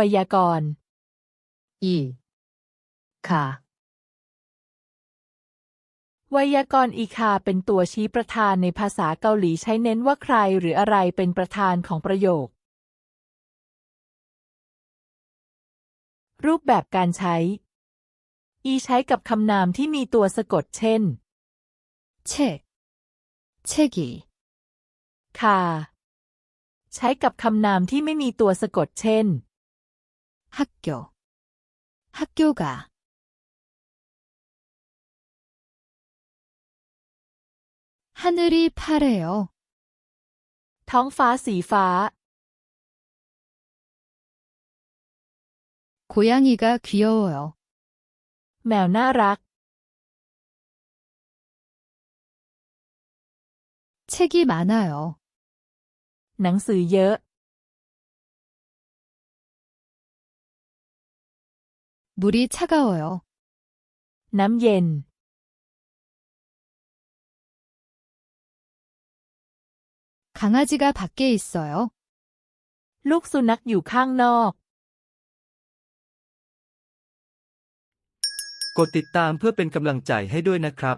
ไวยากรณ์ อีค่ะไวยากรณ์อีคาเป็นตัวชี้ประธานในภาษาเกาหลีใช้เน้นว่าใครหรืออะไรเป็นประธานของประโยค รูปแบบการใช้ อีใช้กับคำนามที่มีตัวสะกดเช่น เชเชกีคา ใช้กับคำนามที่ไม่มีตัวสะกดเช่น 학교, 학교가, 하늘이 파래요. ท้องฟ้าสีฟ้า 고양이가 귀여워요. แมวน่ารัก 책이 많아요. หนังสือเยอะ 물이 차가워요. น้ำเย็น 강아지가 밖에 있어요. ลูกสุนัขอยู่ข้างนอก กดติดตามเพื่อเป็นกำลังใจให้ด้วยนะครับ